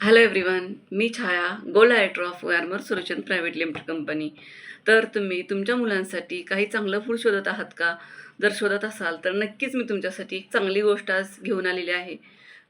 Hello everyone मी Chhaya gold ॲट्रो of warmer solution private limited company तर तुम्ही तुमच्या मुलांसाठी काही चांगलं फूड शोधत आहात का? जर शोधत असाल तर नक्कीच मी तुमच्यासाठी एक चांगली गोष्ट आज घेऊन आलेली आहे.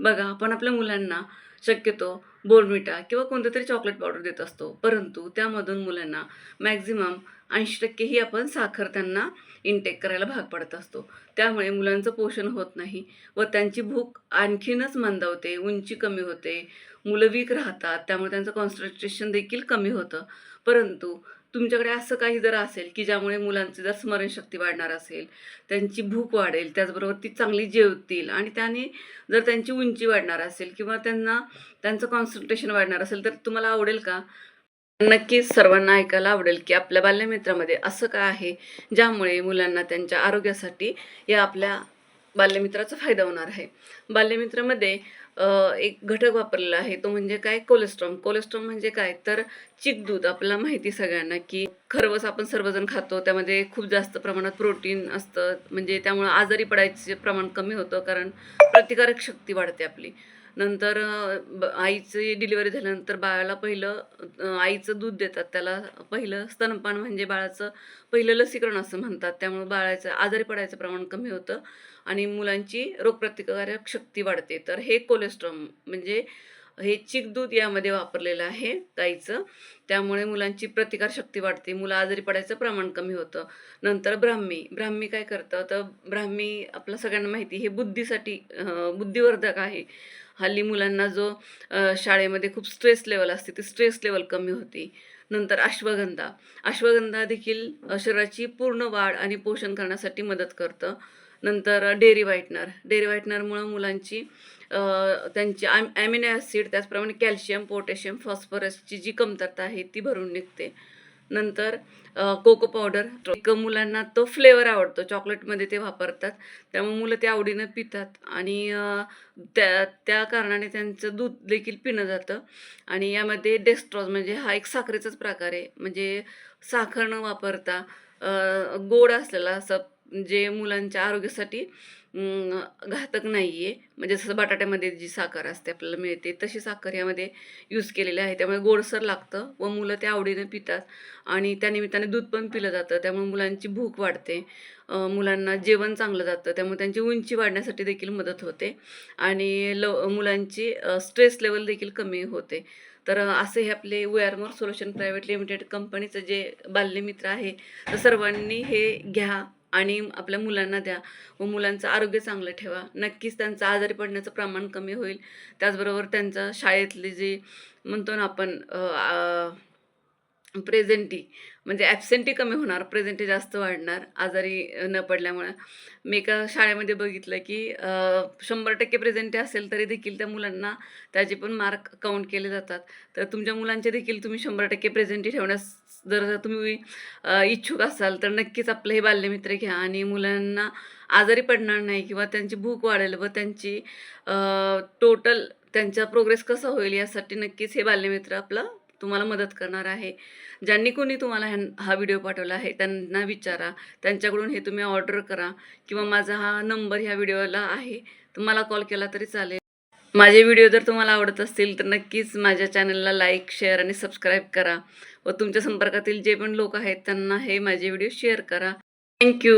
बघा आपण आपल्या मुलांना शक्यतो बोर्नविटा किंवा कोणतं तरी चॉकलेट पावडर देत असतो. परंतु त्यामधून मुलांना मॅक्झिमम ऐंशी टक्के ही आपण साखर त्यांना इनटेक करायला भाग पडत असतो. त्यामुळे मुलांचं पोषण होत नाही व त्यांची भूक आणखीनच मंदावते उंची कमी होते मुलं वीक राहतात त्यामुळे त्यांचं कॉन्सन्ट्रेशन देखील कमी होतं. परंतु तुमच्याकडे असं काही जर असेल की ज्यामुळे मुलांची जर स्मरणशक्ती वाढणार असेल त्यांची भूक वाढेल त्याचबरोबर ती चांगली जेवतील आणि त्याने जर त्यांची उंची वाढणार असेल किंवा त्यांना त्यांचं कॉन्सन्ट्रेशन वाढणार असेल तर तुम्हाला आवडेल का? नक्कीच सर्वांना ऐकायला आवडेल की आपल्या बाल्यमित्रामध्ये असं काय आहे ज्यामुळे मुलांना त्यांच्या आरोग्यासाठी या आपल्या बाल्यमित्राचा फायदा होणार आहे. बाल्यमित्रामध्ये एक घटक वापरलेला आहे तो म्हणजे काय? कोलेस्ट्रॉम कोलेस्ट्रॉम म्हणजे काय? तर दूध. आपल्याला माहिती सगळ्यांना की खरवस आपण सर्वजण खातो त्यामध्ये खूप जास्त प्रमाणात प्रोटीन असतं म्हणजे त्यामुळं आजारी पडायचे प्रमाण कमी होतं कारण प्रतिकारक शक्ती वाढते आपली. नंतर आईची डिलिव्हरी झाल्यानंतर बाळाला पहिलं आईचं दूध देतात त्याला पहिलं स्तनपान म्हणजे बाळाचं पहिलं लसीकरण असं म्हणतात त्यामुळे बाळाचं आजारी पडायचं प्रमाण कमी होतं आणि मुलांची रोगप्रतिकारक शक्ती वाढते. तर हे कोलेस्ट्रॉम म्हणजे हे चिक दूध यामध्ये वापरलेलं आहे गाईचं. त्यामुळे मुलांची प्रतिकार शक्ती वाढते. मुलं आजारी पडायचं प्रमाण कमी होतं. नंतर ब्राह्मी. ब्राह्मी काय करतं? तर ब्राह्मी आपल्या सगळ्यांना माहिती हे बुद्धीसाठी बुद्धिवर्धक आहे. हल्ली मुलांना जो शाळेमध्ये खूप स्ट्रेस लेवल असते ती स्ट्रेस लेवल कमी होती. नंतर अश्वगंधा. अश्वगंधा देखील शरीराची पूर्ण वाढ आणि पोषण करण्यासाठी मदत करतं. नंतर डेअरी व्हाईटनर. डेअरी व्हाईटनरमुळं मुलांची त्यांची ॲम ॲमिनो ॲसिड त्याचप्रमाणे कॅल्शियम पोटॅशियम फॉस्फरसची जी कमतरता आहे ती भरून निघते. नंतर कोको पावडर. एक मुलांना तो फ्लेवर आवडतो. चॉकलेटमध्ये ते वापरतात. त्यामुळे मुलं ते आवडीनं पितात. आणि त्या त्या कारणाने त्यांचं दूध देखील पिणं जातं. आणि यामध्ये डेस्ट्रॉज म्हणजे हा एक साखरेचाच प्रकार आहे. म्हणजे साखर न वापरता गोड असलेला असं जे मुलांच्या आरोग्यासाठी घातक नाही आहे म्हणजे जसं बटाट्यामध्ये जी साखर असते आपल्याला मिळते तशी साखर यामध्ये यूज केलेली आहे. त्यामुळे गोडसर लागतं व मुलं ते आवडीनं पितात. आणि त्यानिमित्ताने दूध पण पिलं जातं. त्यामुळे मुलांची भूक वाढते. मुलांना जेवण चांगलं जातं. त्यामुळे त्यांची उंची वाढण्यासाठी देखील मदत होते. आणि लव मुलांची स्ट्रेस लेवल देखील कमी होते. तर असे हे आपले वेअरमोर सोल्युशन प्रायव्हेट लिमिटेड कंपनीचं जे बाल्यमित्र आहे तर सर्वांनी हे घ्या. आणि आपल्या मुलांना द्या. व मुलांचं आरोग्य चांगलं ठेवा. नक्कीच त्यांचं आजारी पडण्याचं प्रमाण कमी होईल. त्याचबरोबर त्यांचं शाळेतले जे म्हणतो ना आपण प्रेझेंटी म्हणजे ॲबसेंटी कमी होणार प्रेझेंटी जास्त वाढणार आजारी न पडल्यामुळं. मी एका शाळेमध्ये बघितलं की शंभर टक्के प्रेझेंटी असेल तरी देखील त्या मुलांना त्याचे पण मार्क काउंट केले जातात. तर तुमच्या मुलांचे देखील तुम्ही शंभर टक्के प्रेझेंटी ठेवण्यास जर तुम्ही इच्छुक असाल तर नक्कीच आपलं हे बाल्यमित्र घ्या आणि मुलांना आजारी पडणार नाही किंवा त्यांची भूक वाढेल व त्यांची टोटल त्यांचा प्रोग्रेस कसा होईल यासाठी नक्कीच हे बाल्यमित्र आपलं तुम्हाला मदत करणार आहे. ज्यांनी कोणी तुम्हाला ह्या हा व्हिडिओ पाठवला आहे त्यांना विचारा. त्यांच्याकडून हे तुम्ही ऑर्डर करा किंवा माझा हा नंबर ह्या व्हिडिओला आहे. तर मला कॉल केला तरी चालेल. माझे व्हिडिओ जर तुम्हाला आवडत असतील तर नक्कीच माझ्या चॅनलला लाईक शेअर आणि सबस्क्राईब करा व तुमच्या संपर्कातील जे पण लोक आहेत त्यांना हे माझे व्हिडिओ शेअर करा. थँक्यू.